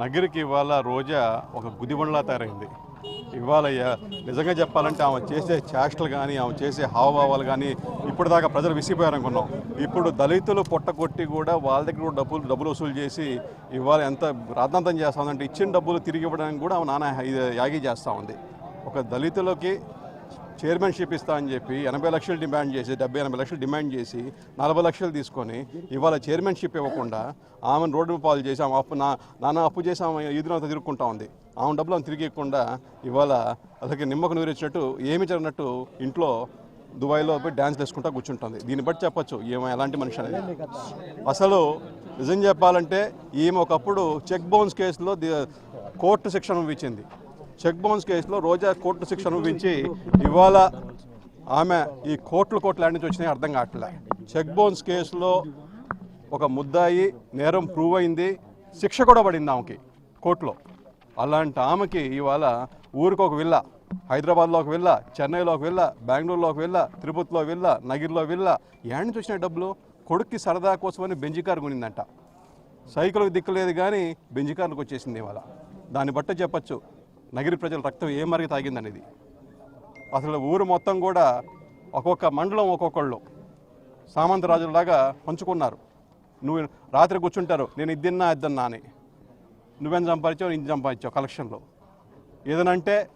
నగిరికి ఇవాళ రోజా ఒక గుదిబండ్లా తయారైంది. ఇవాళ నిజంగా చెప్పాలంటే ఆమె చేసే చేష్టలు కానీ ఆమె చేసే హావభావాలు కానీ ఇప్పటిదాకా ప్రజలు విసిగిపోయారనుకున్నాం. ఇప్పుడు దళితులు పొట్టగొట్టి కూడా వాళ్ళ దగ్గర కూడా డబ్బులు డబ్బులు వసూలు చేసి ఇవాళ ఎంత రాద్ధాంతం చేస్తా ఉందంటే ఇచ్చిన డబ్బులు తిరిగి ఇవ్వడానికి కూడా ఆమె నాన్న యాగి చేస్తూ ఉంది. ఒక దళితులకి చైర్మన్షిప్ ఇస్తా అని చెప్పి ఎనభై లక్షలు డిమాండ్ చేసి డెబ్బై ఎనభై లక్షలు డిమాండ్ చేసి నలభై లక్షలు తీసుకొని ఇవాళ చైర్మన్షిప్ ఇవ్వకుండా ఆమెను రోడ్డు పాలు చేసి ఆమె అప్పు నా నాన్న అప్పు చేసి ఆమె ఎదురంతా తిరుక్కుంటా ఉంది. ఆమె డబ్బులు ఆమె తిరిగి ఇవ్వకుండా ఇవాళ అలాగే నిమ్మకు నూరిచ్చినట్టు ఏమి జరిగినట్టు ఇంట్లో దుబాయ్లో పోయి డ్యాన్స్ వేసుకుంటా కూర్చుంటుంది. దీన్ని బట్టి చెప్పొచ్చు ఈమె ఎలాంటి మనిషి అనేది. అసలు నిజం చెప్పాలంటే ఈమె ఒకప్పుడు చెక్ బౌన్స్ కేసులో కోర్టు శిక్షణ ఇచ్చింది. చెక్ బౌన్స్ కేసులో రోజా కోర్టు శిక్ష అనుభవించి ఇవాళ ఆమె ఈ కోట్లు కోట్ల నుంచి వచ్చినాయి అర్థం కావట్లే. చెక్ బౌన్స్ కేసులో ఒక ముద్దాయి నేరం ప్రూవ్ అయింది శిక్ష కూడా పడింది ఆమెకి కోర్టులో. అలాంటి ఆమెకి ఇవాళ ఊరికి ఒక విల్ల హైదరాబాద్లో ఒక విల్ల చెన్నైలో ఒక విల్ల బెంగళూరులో ఒక విల్ల తిరుపతిలో విల్ల నగిరిలో విల్ల ఏడు నుంచి వచ్చినాయి డబ్బులు. కొడుక్కి సరదా కోసమని బెంజికారు కొనిందంట. సైకిల్కి దిక్కులేదు కానీ బెంజికారులకు వచ్చేసింది ఇవాళ. దాన్ని బట్టే చెప్పచ్చు. నగిరి ప్రజల రక్తం ఏ మరిగి తాగిందనేది. అసలు ఊరు మొత్తం కూడా ఒక్కొక్క మండలం ఒక్కొక్కళ్ళు సామంతరాజులాగా పంచుకున్నారు. నువ్వు రాత్రి కూర్చుంటారు నేను ఇది తిన్నా అది తిన్నా అని. నువ్వేం సంపాదించావు ఇంత సంపాదించావు కలెక్షన్లో. ఏదనంటే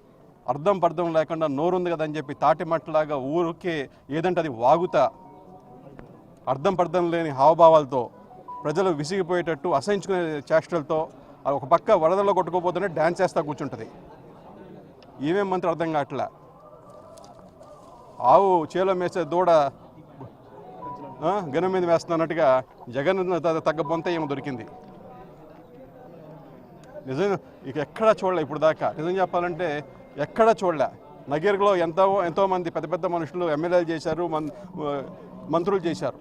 అర్థం పర్థం లేకుండా నోరుంది కదా అని చెప్పి తాటి మట్టలాగా ఊరికి ఏదంటే అది వాగుతా. అర్థం పర్థం లేని హావభావాలతో ప్రజలు విసిగిపోయేటట్టు అసహించుకునే చేష్టలతో ఒక పక్క వరదల్లో కొట్టుకోపోతూనే డ్యాన్స్ చేస్తా కూర్చుంటుంది. ఏమేం మంత్రి అర్థం కావట్లే? ఆవు చేలో మేసే దూడ గనం మీద వేస్తున్నట్టుగా జగన్ తగ్గ బొంత ఏమో దొరికింది. నిజం ఇక ఎక్కడా చూడలే ఇప్పుడు దాకా. నిజం చెప్పాలంటే ఎక్కడా చూడలే. నగర్లో ఎంతో ఎంతోమంది పెద్ద పెద్ద మనుషులు ఎమ్మెల్యేలు చేశారు మంత్రులు చేశారు.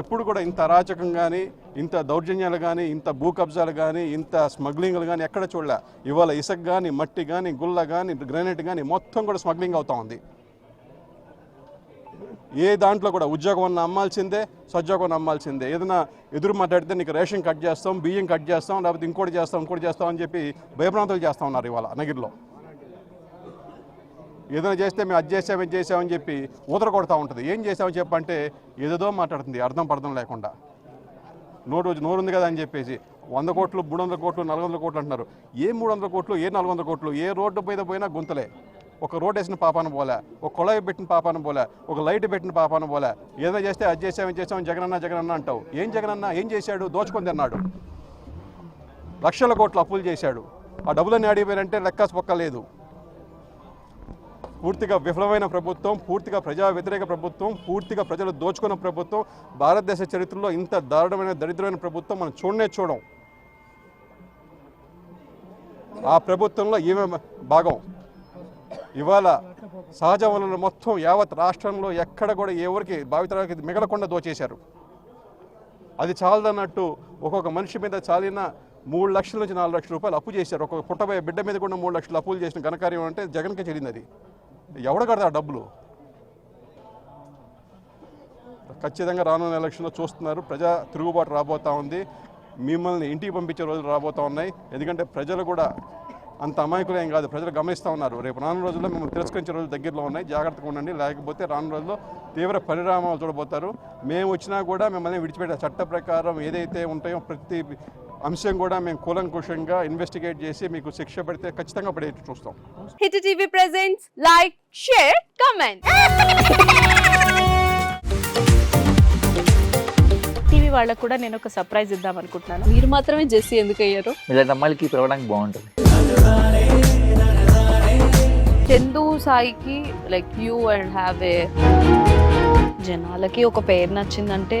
ఎప్పుడు కూడా ఇంత అరాచకం కానీ ఇంత దౌర్జన్యాలు కానీ ఇంత భూ కబ్జాలు కానీ ఇంత స్మగ్లింగ్లు కానీ ఎక్కడ చూడలే. ఇవాళ ఇసుక కానీ మట్టి కానీ గుల్ల కానీ గ్రానైట్ కానీ మొత్తం కూడా స్మగ్లింగ్ అవుతా ఉంది. ఏ దాంట్లో కూడా ఉద్యోగం అన్న అమ్మాల్సిందే సద్యోగం అమ్మాల్సిందే. ఏదైనా ఎదురు మాట్లాడితే నీకు రేషన్ కట్ చేస్తాం బియ్యం కట్ చేస్తాం లేకపోతే ఇంకోటి చేస్తాం ఇంకోటి చేస్తాం అని చెప్పి భయభ్రాంతులు చేస్తూ ఉన్నారు ఇవాళ నగిరిలో. ఏదైనా చేస్తే మేము అది చేసాం ఇది చేసామని చెప్పి ఊదర కొడతా ఉంటుంది. ఏం చేసామని చెప్పంటే ఏదేదో మాట్లాడుతుంది అర్థం పర్థం లేకుండా. నోరు నోరు ఉంది కదా అని చెప్పేసి వంద కోట్లు మూడు వందల కోట్లు నాలుగు వందల కోట్లు అంటున్నారు. ఏ మూడు వందల కోట్లు ఏ నాలుగు వందల కోట్లు ఏ రోడ్డు మీద పోయినా గుంతలే. ఒక రోడ్ వేసిన పాపాన పోలే ఒక కుళాయి పెట్టిన పాపాన పోలే ఒక లైట్ పెట్టిన పాపాన పోలే. ఏదో చేస్తే అది చేసామని చేసామని జగనన్న జగనన్న అంటావు. ఏం జగనన్న ఏం చేశాడు? దోచుకొని తిన్నాడు. లక్షల కోట్లు అప్పులు చేశాడు. ఆ డబ్బులన్నీ అడిగిపోయారంటే లెక్క పొక్క లేదు. పూర్తిగా విఫలమైన ప్రభుత్వం పూర్తిగా ప్రజా వ్యతిరేక ప్రభుత్వం పూర్తిగా ప్రజలు దోచుకున్న ప్రభుత్వం భారతదేశ చరిత్రలో ఇంత దారుణమైన దరిద్రమైన ప్రభుత్వం మనం చూడనే చూడం. ఆ ప్రభుత్వంలో ఈమె భాగం. ఇవాళ సహజ వనరులు మొత్తం యావత్ రాష్ట్రంలో ఎక్కడ కూడా ఎవరికి భావితరాలకి మిగలకుండా దోచేశారు. అది చాలదన్నట్టు ఒక్కొక్క మనిషి మీద చాలిన మూడు లక్షల నుంచి నాలుగు లక్షల రూపాయలు అప్పు చేశారు. ఒక్కొక్క పుట్టబోయే బిడ్డ మీద కూడా మూడు లక్షలు అప్పులు చేసిన ఘనకార్యం అంటే జగన్కే చెల్లింది అది. ఎవడ కడతా డబ్బులు? ఖచ్చితంగా రానున్న ఎలక్షన్లో చూస్తున్నారు. ప్రజా తిరుగుబాటు రాబోతా ఉంది. మిమ్మల్ని ఇంటికి పంపించే రోజులు రాబోతా ఉన్నాయి. ఎందుకంటే ప్రజలు కూడా అంత అమాయకులేం కాదు. ప్రజలు గమనిస్తూ ఉన్నారు. రేపు రానున్న రోజుల్లో మిమ్మల్ని తిరస్కరించే రోజులు దగ్గరలో ఉన్నాయి. జాగ్రత్తగా ఉండండి. లేకపోతే రానున్న రోజుల్లో తీవ్ర పరిణామాలు చూడబోతారు. మేము వచ్చినా కూడా మిమ్మల్ని విడిచిపెట్టే చట్ట ప్రకారం ఏదైతే ఉంటాయో ప్రతి అంశం కూడా మేము కూలంకుషంగా ఇన్వెస్టిగేట్ చేసి మీకు శిక్ష పడితే ఖచ్చితంగా పడేట్టు చూస్తాం. Hit TV presents like share comment TV వాళ్ళకు కూడా నేను ఒక సర్ప్రైజ్ ఇద్దాం అనుకుంటున్నాను. మీరు మాత్రమే జెస్సీ ఎందుకు అయ్యారు? ఇలాంటి అమ్మాయిలకి పిలవడానికి బాగుంటుంది. చందు సాయికి like you and have a జనాలకి ఒక పేరు నచ్చిందంటే